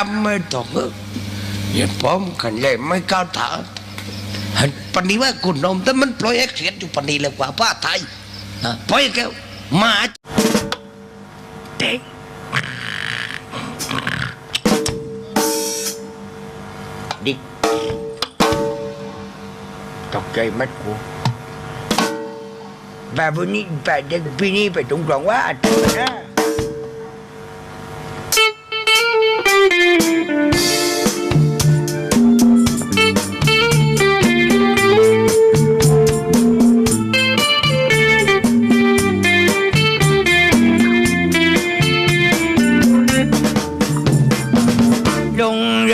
จำไม่ต้องเอออย่าป้อมกันเลยไม่ก้าวถาเห็นปนนี้ว่าคุณนมแต่มันปล่อยเอ็กเสียนอยู่ปนนี้เลยกว่าป้าไทยอะปล่อยแก้วมาเด็กดิกตกใจไหมัดกูแบบวันนี้แบบเด็กปีนี้ไปตรงกลางว่าถึงนะ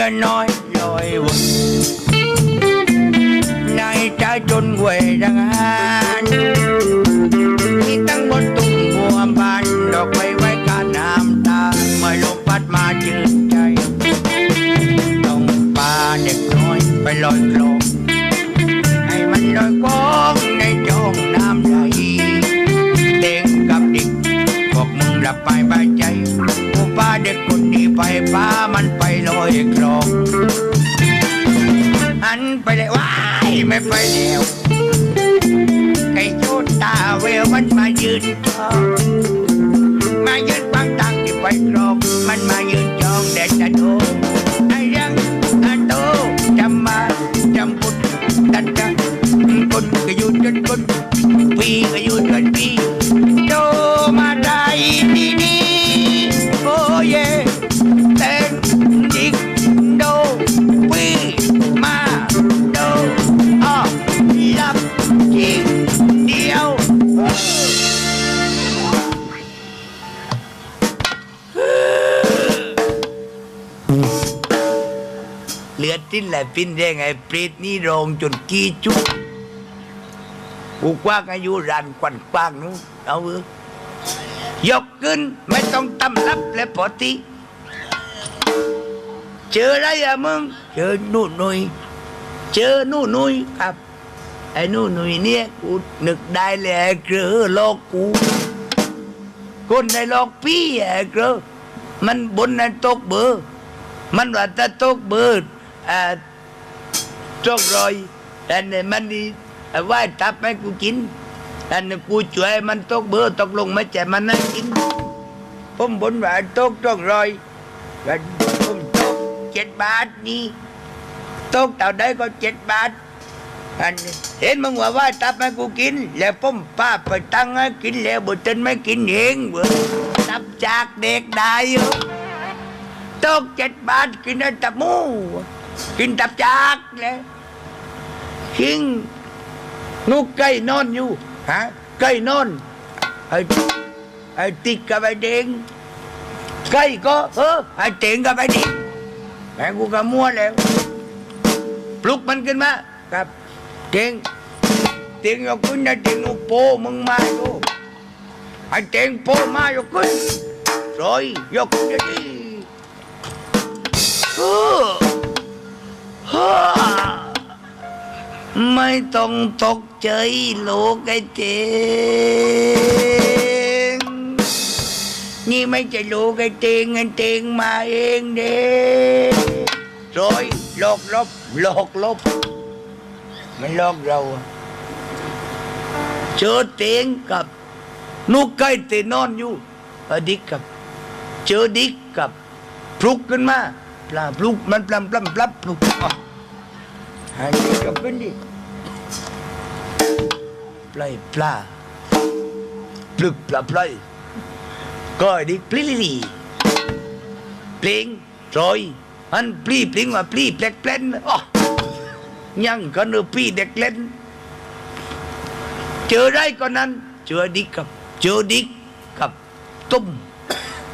รือน้อยลอยวนในใจจนหวยดังหานมีตั้งบนตุ้งบัวบานดอกไม้ไว้กาน้ำตาเมื่อลมพัดมาจืดใจต้องปลาเด็กน้อยไปลอยคลอง วกมึงหลับไปใจกูป้าเด็กคนนี้ไปป้ามันไปลอยคลองหันไปเลยว้ายไม่ไปแล้วไก่โจดตาเวลมันมายืนจอง เหลือทิ้นแหละปิ้นได้ไงเปรตนี่โรงจนกี้จุกกูกว้างอายุรันกวันกว้างนู้นเอาเออยกขึ้นไม่ต้องตำรับและปอติเจออะไรอะมึง เจอหนู่นนุยเจอหนู่นนุยครับ ไอ้หนู่นนุยเนี่ยกูนึกได้เลยเกลือโลกกูคนในโลกพี่ไอ้เกลือมันบนในตกเบอร์มันว่าถ้าตกเบอร์ อ่าจกรอยแต่เนี่ยมันนี่ไหว้ตับให้กูกินแต่เนี่ยกูช่วยมันตกเบื่อตกลงไม่ใช่มันนั่งกินผมบนว่าตกจกรอยแล้วผมตกเจ็ดบาทนี่ตกเท่าใดก็เจ็ดบาทอันนี้เห็นมึงว่าไหว้ตับให้กูกิน แล้วผมป้าไปตั้งให้กินแล้วบุตรไม่กินเองเว้ยตับจากเด็กได้อยู่ตกเจ็ดบาทกินได้ตับหมู กินตับจากเลยคิงนูกไก่นอนอยู่ฮะไก่นอนไอ้ไอ้ติ๊กกับไอ้เด้งไก่ก็เออไอ้เต่งกับไอ้ดิกแม่กูก็มั่วแล้วปลุกมันขึ้นมาครับเก่งเต่งยกขึ้นนะเต่งเอาโปมึงมาดูไอ้เต่งโป้มายกขึ้นรอยยกขึ้นดิเออ ไม่ต้องตกใจโลกไอ้เจงนี่ไม่ใช่โลกไอ้เจงไอ้เจงมาเองเด้ร้อยหลอกลบหลอกลบไม่หลอกเราเจอเตงกับนุกไก่เตนอนอยู่อดิกกับ เจอดิกกับพลุกขึ้นมา ปลาพลุกมันปลำปลำปลับลุกอะหายใจกับขึ้นดิปล่อยปลาปลึกปลาปล่อยก็ดิปลีลีลีเปลิงรอยอันปลีเปลิงว่าปลีแปลกแปลนอ๋อยังกันเออปีเด็กเล่น เจอไรก็นั้น เจอดิกกับ เจอดิกกับตุ้ม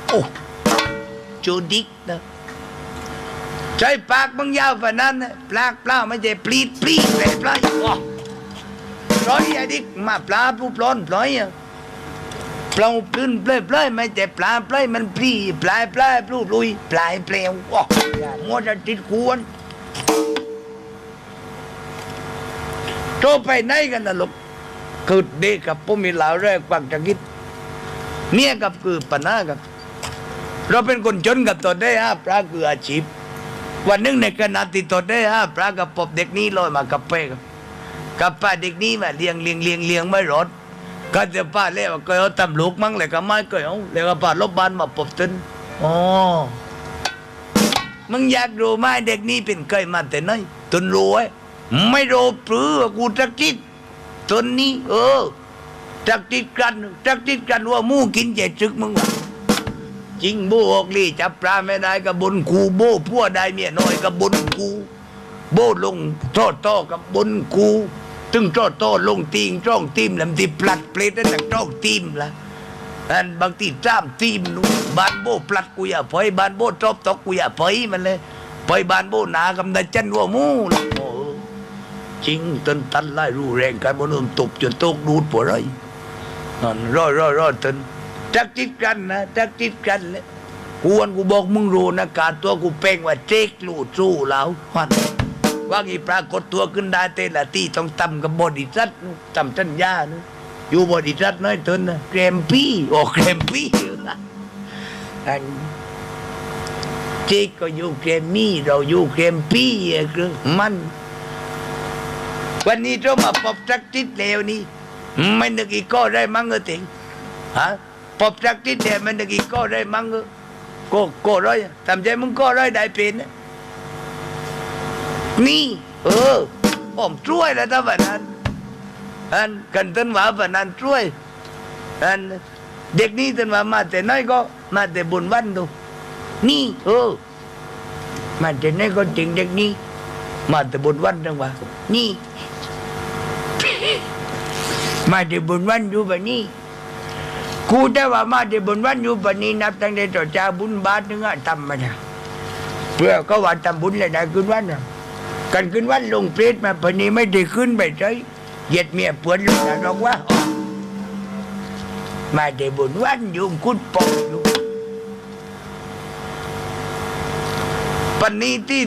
โอ้จูดิกนะ ใจปากมึงยาวกว่านั้นปลากเปล่าไม่ใช่ปลีดปลีดเลยปลายว้าร้อยไอ้ดิมาปลาผู้ปลอนปล่อยอะเปล่าปลื้นเปล่อยเปล่อยไม่ใช่ปลาเปล่อยมันปลีปลายปลายปลูปลุยปลายเปลวว้าอมัวจะติดควรโตไปไหนกันนะลูกคือเด็กกับผมมีเหล่าแรกกวางจังกิดเนี่ยกับคือปัญหากับ เราเป็นคนจนกับตนได้ห้าพระคืออาชีพ วันหนึงในขณะที่ตนได้ห้าพระกับปบเด็กนี้ลอยมากับเป้กับกับป้าเด็กนี้มาเลี้ยงเลี้ยงเลี้ยงเลี้ยงไม่รอดก็จะป้าเลี้ยงก็เอาตำลูกมั้งเลยก็ไม่ก็เอาเลยก็ป้าลบบ้านมาปบตึนอ๋อมึงอยากรู้ไหมเด็กนี้เป็นเคยมาแต่ไหนตนรู้ไว้ไม่รู้ปรือกูจักจิตตนนี้ เออจักจิตกันจักจิตกันว่ามู่กินเจ็ดจึกมึงวะ จริงโบออกลี่จับปลาไม่ได้กับบนกูโบพัวได้เมียน้อยกับบนกูโบลงทษโตอกับบนกูตึงทษโตอลงตีงจ้องตีมลำที่ปลัดเปลดได้จากจ้องตีมละอันบางทีจ้ามตีมนู้บานโบปลัดกูอย่าปล่อยบานโบจอบตอกกูอย่าปล่อยมันเลยปล่อยบานโบหนากำนันจันวัวมูนะจริงตันตันไล่รูแรงกันบนนุ่มตบจนโตกดูดปวดไรนั่นร้อยร้อยร้อยตน จักจิตกันนะจักจิตกันเลยกวนกูบอกมึงรู้นะการตัวกูเป่งว่าเจ๊กลู่สู้แล้ววันว่างี้ปรากฏตัวขึ้นได้เตละที่ต้องตำกับบอดีจัดตำจันยานะอยู่บอดีจัดน้อยตนนะแกรมปี้โอ้แกรมปี้อันเจ๊กก็อยู่แกรมมี่เราอยู่แกรมปี้อะคือมัน วันนี้เรามาพบจักจิตเลวนี่ไม่นึกอีกก็ได้มั้งเออติงฮะ พบจักที่เดียม่นึกอีกก็ได้มั้งก็ก็ร้อยทำใจมึงก็ร้อยได้เป็นนี่ เออผมช่วยแล้วถ้าแบบนั้นอันกันต้นว่าแบบนั้นช่วยอันเด็กนี่ต้นว่ามาแต่น้อยก็ มาแต่บุญวันดูนี่ เออ มาแต่น้อยก็จริงเด็กนี่มาแต่บุญวันจังว่านี่ มาที่บุญวันอยู่แบบนี้ กูแต่ว่ามาที่บุญวันอยู่แบบนี้นับตั้งแต่ต่อจาบุญบาทนึงอะทำมาเนี่ยเพื่อก็ว่าทำบุญเลยได้ขึ้นวันนะกันขึ้นวันลงเพลทมาปนี้ไม่ได้ขึ้นไปใช้เหยียดเมียปวดลูกนะหรอกว่า มาที่บุญวันอยู่คุดปองอยู่ปนนี้ที่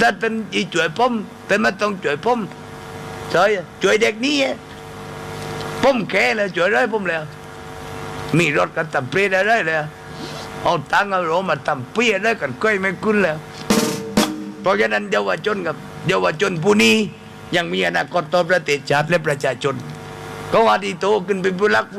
ถ้าเป็นอีช่วยผมแต่ไม่ต้องช่วยผมช่วยช่วยเด็กนี้ผมแค่เลยช่วยได้ผมแล้ว มีรถกันตำเปรี้ยได้เลยเอาตังเอาโรมาตำเปรี้ยได้กันก้อยไม่คุ้นแล้ว เพราะฉะนั้นเยาวชนกับเยาวชนผู้นี้ยังมีอนาคตต่อประเทศชาติและประชาชน ก็ว่าดีโตขึ้นเป็นผู้รักผู้